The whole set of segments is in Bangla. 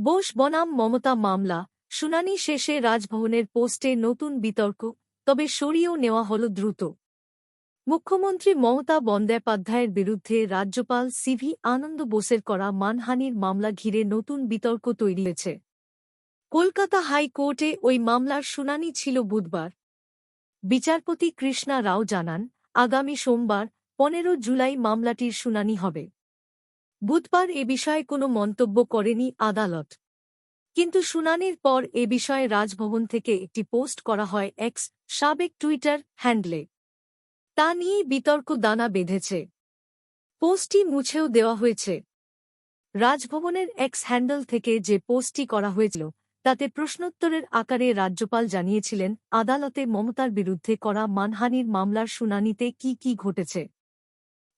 বোস বনাম মমতা মামলা, শুনানি শেষে রাজভবনের পোস্টে নতুন বিতর্ক, তবে সরিয়েও নেওয়া হল দ্রুত। মুখ্যমন্ত্রী মমতা বন্দ্যোপাধ্যায়ের বিরুদ্ধে রাজ্যপাল সিভি আনন্দ বোসের করা মানহানির মামলা ঘিরে নতুন বিতর্ক তৈরি হয়েছে। কলকাতা হাইকোর্টে ওই মামলার শুনানি ছিল বুধবার। বিচারপতি কৃষ্ণা রাও জানান, আগামী সোমবার, পনেরো জুলাই মামলাটির শুনানি হবে। বুধবার এ বিষয়ে কোনো মন্তব্য করেনি আদালত। কিন্তু শুনানির পর এ বিষয়ে রাজভবন থেকে একটি পোস্ট করা হয় এক্স সাবেক টুইটার হ্যান্ডলে। তা নিয়েই বিতর্ক দানা বেঁধেছে। পোস্টটি মুছেও দেওয়া হয়েছে। রাজভবনের এক্স হ্যান্ডেল থেকে যে পোস্টটি করা হয়েছিল, তাতে প্রশ্নোত্তরের আকারে রাজ্যপাল জানিয়েছিলেন, আদালতে মমতার বিরুদ্ধে করা মানহানির মামলার শুনানিতে কি কি ঘটেছে।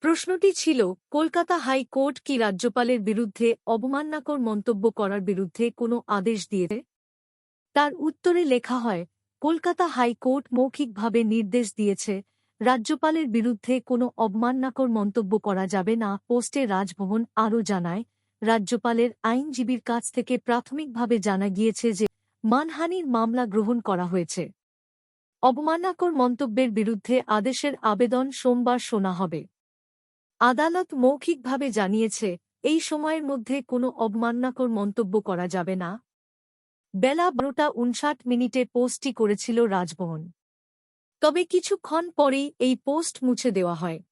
প্রশ্নটি ছিল, কলকাতা হাইকোর্ট কি রাজ্যপালের বিরুদ্ধে অবমাননাকর মন্তব্য করার বিরুদ্ধে কোনো আদেশ দিয়েছে? তার উত্তরে লেখা হয়, কলকাতা হাইকোর্ট মৌখিকভাবে নির্দেশ দিয়েছে, রাজ্যপালের বিরুদ্ধে কোনো অবমাননাকর মন্তব্য করা যাবে না, পোস্টে রাজভবন আরও জানায়, রাজ্যপালের আইনজীবীর কাছ থেকে প্রাথমিকভাবে জানা গিয়েছে যে, মানহানির মামলা গ্রহণ করা হয়েছে। অবমাননাকর মন্তব্যের বিরুদ্ধে আদেশের আবেদন সোমবার শোনা হবে। আদালত মৌখিকভাবে জানিয়েছে, এই সময়ের মধ্যে কোনো অবমাননাকর মন্তব্য করা যাবে না। বেলা বারোটা উনষাট মিনিটে পোস্টটি করেছিল রাজভবন। তবে কিছুক্ষণ পরেই এই পোস্ট মুছে দেওয়া হয়।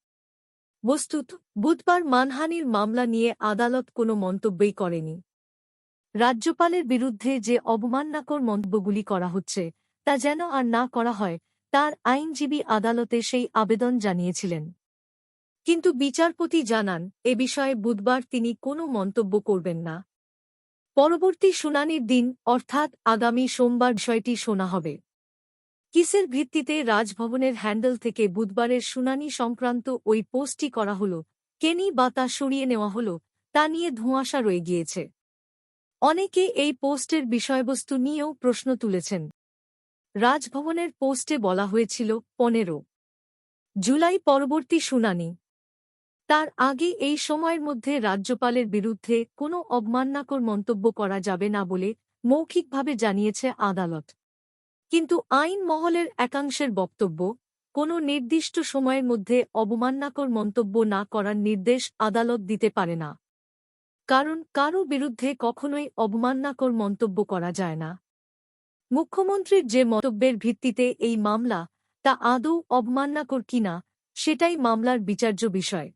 বস্তুত, বুধবার মানহানির মামলা নিয়ে আদালত কোনো মন্তব্যই করেনি। রাজ্যপালের বিরুদ্ধে যে অবমাননাকর মন্তব্যগুলি করা হচ্ছে, তা যেন আর না করা হয়, তার আইনজীবী আদালতে সেই আবেদন জানিয়েছিলেন। কিন্তু বিচারপতি জানান, এ বিষয়ে বুধবার তিনি কোনো মন্তব্য করবেন না। পরবর্তী শুনানির দিন, অর্থাৎ আগামী সোমবার বিষয়টি শোনা হবে। কিসের ভিত্তিতে রাজভবনের হ্যান্ডেল থেকে বুধবারের শুনানি সংক্রান্ত ওই পোস্টটি করা হল কেনি বা তা সরিয়ে নেওয়া হল, তা নিয়ে ধোঁয়াশা রয়ে গিয়েছে। অনেকে এই পোস্টের বিষয়বস্তু নিয়েও প্রশ্ন তুলেছেন। রাজভবনের পোস্টে বলা হয়েছিল, পনেরো জুলাই পরবর্তী শুনানি। তার আগে এই সময়ের মধ্যে রাজ্যপালের বিরুদ্ধে কোনো অবমাননাকর মন্তব্য করা যাবে না বলে মৌখিকভাবে জানিয়েছে আদালত। কিন্তু আইন মহলের একাংশের বক্তব্য, কোনো নির্দিষ্ট সময়ের মধ্যে অবমাননাকর মন্তব্য না করার নির্দেশ আদালত দিতে পারে না। কারণ কারও বিরুদ্ধে কখনোই অবমাননাকর মন্তব্য করা যায় না। মুখ্যমন্ত্রীর যে মন্তব্যের ভিত্তিতে এই মামলা, তা আদৌ অবমাননাকর কিনা, সেটাই মামলার বিচার্য বিষয়।